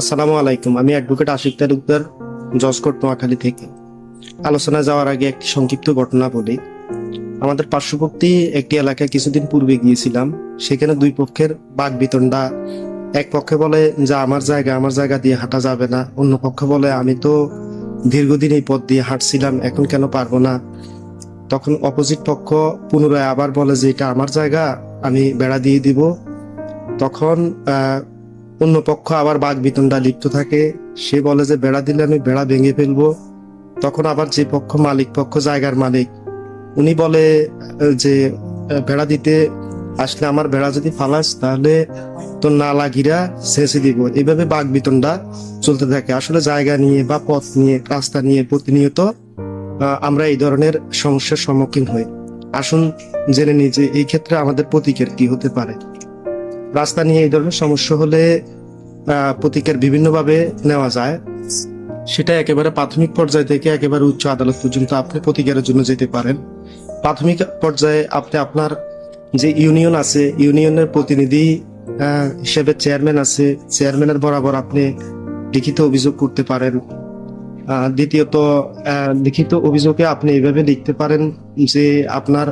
আসসালামু আলাইকুম। আমি advocate Ashik Talukder, judge court Noakhali থেকে। আলোচনা যাওয়ার আগে একটি সংক্ষিপ্ত ঘটনা বলি। আমাদের পার্শ্ববর্তী একটি এলাকায় কিছুদিন পূর্বে গিয়েছিলাম। সেখানে দুই পক্ষের বাঘ বিতণ্ডা। এক পক্ষে বলে যে, আমার জায়গা আমার জায়গা দিয়ে হাঁটা যাবে না। অন্য পক্ষে বলে, আমি তো দীর্ঘদিন এই পথ দিয়ে হাঁটছিলাম, এখন কেন পারব না? তখন অপোজিট পক্ষ পুনরায় আবার বলে যে, এটা আমার জায়গা, আমি বেড়া দিয়ে দিব। তখন অন্য পক্ষ আবার বাঘ বিতণ্ডা লিপ্ত থাকে। সে বলে যে, বেড়া দিলে আমি বেড়া ভেঙে ফেলব। তখন আবার যে পক্ষ মালিক পক্ষ জায়গার মালিক। উনি বলে যে বেড়া দিতে আসলে আমার বেড়া যদি ফালাস, তাহলে তো না লাগিরা শেষে দিব। এইভাবে বাঘ বিতণ্ডা চলতে থাকে। আসলে জায়গা নিয়ে বা পথ নিয়ে, রাস্তা নিয়ে প্রতিনিয়ত আমরা এই ধরনের সমস্যার সম্মুখীন হই। আসুন জেনে নিই যে এই ক্ষেত্রে আমাদের প্রতিকার কি হতে পারে। রাস্তা নিয়ে এই ধরনের সমস্যা হলে প্রতিকার বিভিন্নভাবে নেওয়া যায়। সেটা একেবারে প্রাথমিক পর্যায় থেকে একেবারে উচ্চ আদালত পর্যন্ত আপনি প্রতিকারের জন্য যেতে পারেন। প্রাথমিক পর্যায়ে আপনি আপনার যে ইউনিয়ন আছে, ইউনিয়নের প্রতিনিধি হিসেবে চেয়ারম্যান আছে, চেয়ারম্যানের বরাবর আপনি লিখিত অভিযোগ করতে পারেন। দ্বিতীয়ত লিখিত অভিযোগে আপনি এইভাবে লিখতে পারেন যে আপনার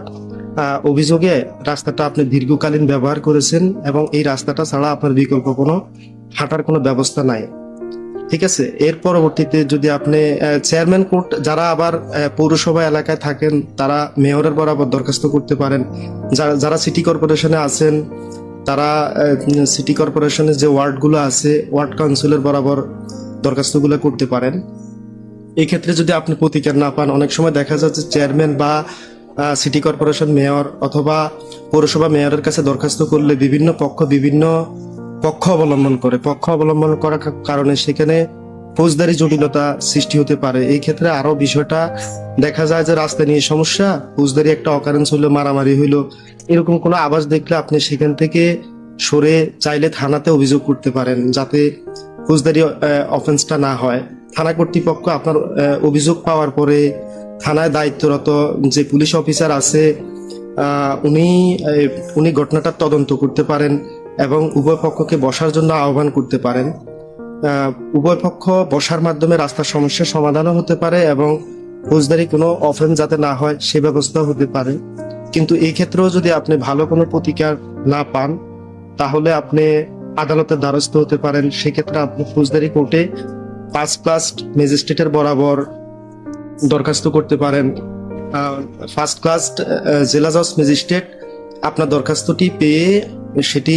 অভিযোগে রাস্তাটা আপনি দীর্ঘকালীন ব্যবহার করেছেন এবং এই রাস্তাটা ছাড়া আপনার বিকল্প কোনো হাঁটার কোনো ব্যবস্থা নাই। ঠিক আছে? এর পরবর্তীতে যদি আপনি চেয়ারম্যান কোর্ট যারা আবার পৌরসভা এলাকায় থাকেন, তারা মেয়রের বরাবর দরখাস্ত করতে পারেন। যারা যারা সিটি কর্পোরেশনে আছেন, তারা সিটি কর্পোরেশনের যে ওয়ার্ডগুলো আছে, ওয়ার্ড কাউন্সিলের বরাবর দরখাস্তগুলো করতে পারেন। এই ক্ষেত্রে যদি আপনি প্রতিকার না পান, অনেক সময় দেখা যাচ্ছে চেয়ারম্যান বা সিটি কর্পোরেশন মেয়র অথবা পৌরসভা মেয়রের কাছে দরখাস্ত করলে বিভিন্ন পক্ষ বিভিন্ন পক্ষ অবলম্বন করে। পক্ষ অবলম্বন করার কারণে সেখানে ফৌজদারি জটিলতা সৃষ্টি হতে পারে। এই ক্ষেত্রে আরও বিষয়টা দেখা যায় যে রাস্তা নিয়ে সমস্যা, ফৌজদারি একটা অকারেন্স হইল, মারামারি হইল, এরকম কোনো আওয়াজ দেখলে আপনি সেখান থেকে সরে চাইলে থানাতে অভিযোগ করতে পারেন যাতে ফৌজদারি অফেন্সটা না হয়। থানা কর্তৃপক্ষ আপনার অভিযোগ পাওয়ার পরে থানায় দায়িত্বরত যে পুলিশ অফিসার আছে উনি উনি ঘটনাটার তদন্ত করতে পারেন এবং উভয় পক্ষকে বসার জন্য আহ্বান করতে পারেন। উভয় পক্ষ বসার মাধ্যমে রাস্তার সমস্যার সমাধানও হতে পারে এবং ফৌজদারি কোনো অফেন্স যাতে না হয় সে ব্যবস্থাও হতে পারে। কিন্তু এই ক্ষেত্রেও যদি আপনি ভালো কোনো প্রতিকার না পান, তাহলে আপনি আদালতের দ্বারস্থ হতে পারেন। সেক্ষেত্রে আপনি ফৌজদারি কোর্টে পাঁচ প্লাস ম্যাজিস্ট্রেটের বরাবর দরখাস্ত করতে পারেন। ফার্স্ট ক্লাস জেলা জজ ম্যাজিস্ট্রেট আপনার দরখাস্তটি পেয়ে সেটি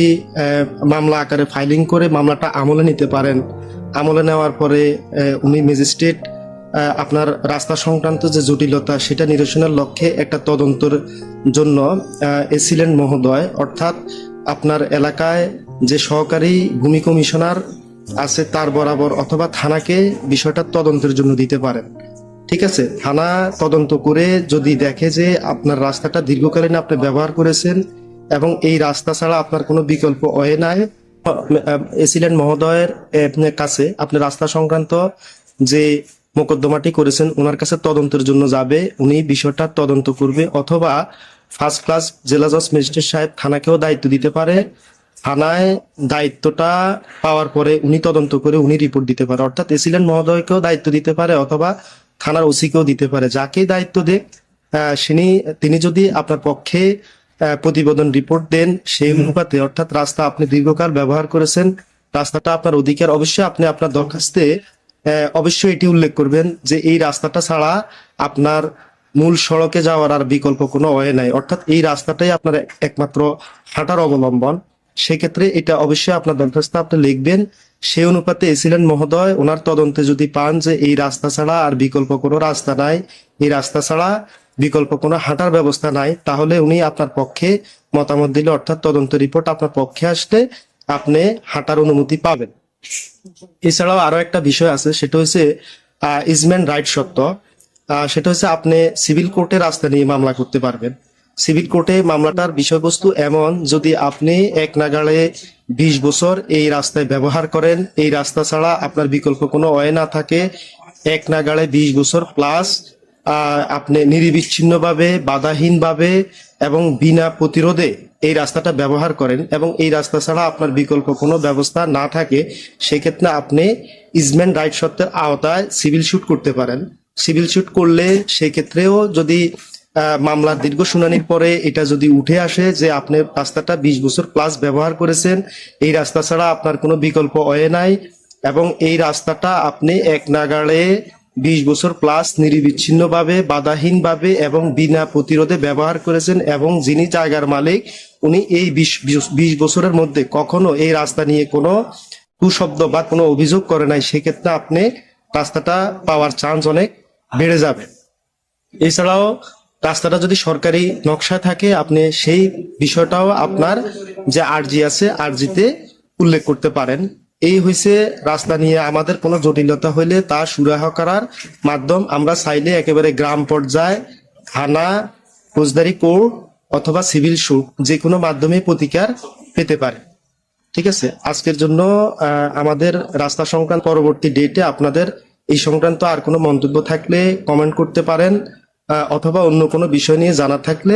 মামলা আকারে ফাইলিং করে মামলাটা আমলে নিতে পারেন। আমলে নেওয়ার পরে উনি ম্যাজিস্ট্রেট আপনার রাস্তা সংক্রান্ত যে জটিলতা সেটা নিরসনের লক্ষ্যে একটা তদন্তর জন্য এসিলেন মহোদয়। অর্থাৎ আপনার এলাকায় যে সহকারী ভূমি কমিশনার আছে তার বরাবর অথবা থানাকে বিষয়টা তদন্তের জন্য দিতে পারেন। ঠিক আছে, থানা তদন্ত করে যদি দেখে যে আপনার রাস্তাটা দীর্ঘকালীন আপনি ব্যবহার করেছেন এবং এই রাস্তা ছাড়া আপনার কোনো বিকল্প ওয়ে নাই এসিলেন্ট মহোদয়ের কাছে আপনি রাস্তা সংক্রান্ত যে মোকদ্দমাটি করেছেন, ওনার কাছে তদন্তের জন্য যাবে, উনি বিষয়টা তদন্ত করবে, অথবা ফার্স্ট ক্লাস জেলা জজ ম্যাজিস্ট্রেট সাহেব থানাকেও দায়িত্ব দিতে পারে, থানায় দায়িত্বটা পাওয়ার পরে উনি তদন্ত করে উনি রিপোর্ট দিতে পারে, অর্থাৎ এসিলেন্ট মহোদয়কেও দায়িত্ব দিতে পারে, অথবা থানার ওসিকেও দিতে পারে যাকে দায়িত্ব দেখ তিনি তিনি যদি আপনার পক্ষে প্রতিবেদন রিপোর্ট দেন সেই অনুপাতে অর্থাৎ রাস্তা আপনি দীর্ঘকাল ব্যবহার করেছেন রাস্তাটা আপনার অধিকার অবশ্যই আপনি আপনার দরখাস্তে আহ, অবশ্যই এটি উল্লেখ করবেন যে এই রাস্তাটা ছাড়া আপনার মূল সড়কে যাওয়ার আর বিকল্প কোনো ওয়ে নাই। অর্থাৎ এই রাস্তাটাই আপনার একমাত্র হাঁটার অবলম্বন। সেক্ষেত্রে এটা অবশ্যই আপনার দরখাস্ত আপনি লিখবেন। সেই অনুপাতে এসিলেন মহোদয় ওনার তদন্তে যদি পান যে এই রাস্তা ছাড়া আর বিকল্প কোনো রাস্তা নাই এই রাস্তা ছাড়া বিকল্প কোনো হাঁটার ব্যবস্থা নাই তাহলে উনি আপনার পক্ষে মতামত দিলে অর্থাৎ তদন্ত রিপোর্ট আপনার পক্ষে আসলে আপনি হাঁটার অনুমতি পাবেন। এছাড়াও আরও একটা বিষয় আছে সেটা হচ্ছে ইজমেন্ট রাইট আহ, সেটা হচ্ছে আপনি সিভিল কোর্টে রাস্তা নিয়ে মামলা করতে পারবেন। সিভিল কোর্টে মামলাটার বিষয়বস্তু এমন, যদি আপনি এক নাগাড়ে বিশ বছর এই রাস্তায় ব্যবহার করেন, এই রাস্তা ছাড়া আপনার বিকল্প কোনো ওয়ে না থাকে। এক নাগাড়ে বিশ বছর প্লাস আপনি নিরবিচ্ছিন্নভাবে, বাধাহীনভাবে এবং বিনা প্রতিরোধে এই রাস্তাটা ব্যবহার করেন এবং এই রাস্তা ছাড়া আপনার বিকল্প কোনো ব্যবস্থা না থাকে, সেক্ষেত্রে আপনি ইজমেন্ট রাইট সত্ত্বের আওতায় সিভিল শুট করতে পারেন। সিভিল শুট করলে সেক্ষেত্রেও যদি মামলার দীর্ঘ শুনানির পরে এটা যদি উঠে আসে যে আপনি রাস্তাটা বিশ বছর প্লাস ব্যবহার করেছেন, এই রাস্তা ছাড়া আপনার কোনো বিকল্প অয়ে নাই এবং এই রাস্তাটা আপনি এক নাগাড়ে বিশ বছর প্লাস নিরবিচ্ছিন্নভাবে, বাধাহীনভাবে এবং বিনা প্রতিরোধে ব্যবহার করেছেন এবং যিনি জায়গার মালিক, উনি এই বিশ বিশ বছরের মধ্যে কখনো এই রাস্তা নিয়ে কোনো কুশব্দ বা কোনো অভিযোগ করে নাই। সেক্ষেত্রে আপনি রাস্তাটা পাওয়ার চান্স অনেক বেড়ে যাবে। এছাড়াও রাস্তাটা যদি সরকারি নকশা থাকে, আপনি সেই বিষয়টাও আপনার যে আরজি আছে, আরজিতে উল্লেখ করতে পারেন। এই হয়েছে রাস্তা নিয়ে আমাদের কোনো জটিলতা হইলে তা সুরাহা করার মাধ্যম। আমরা চাইলে একেবারে গ্রাম পর্যায়ে, থানা, ফৌজদারি কোর্ট অথবা সিভিল সুট যে কোনো মাধ্যমে প্রতিকার পেতে পারে। ঠিক আছে? আজকের জন্য আমাদের রাস্তা সংক্রান্ত পরবর্তী ডেটে আপনাদের এই সংক্রান্ত আর কোনো মন্তব্য থাকলে কমেন্ট করতে পারেন। অথবা অন্য কোনো বিষয় নিয়ে জানা থাকলে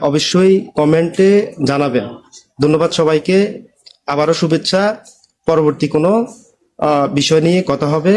অবশ্যই কমেন্টে জানাবেন। ধন্যবাদ সবাইকে। আবারও শুভেচ্ছা। পরবর্তী কোনো বিষয় নিয়ে কথা হবে।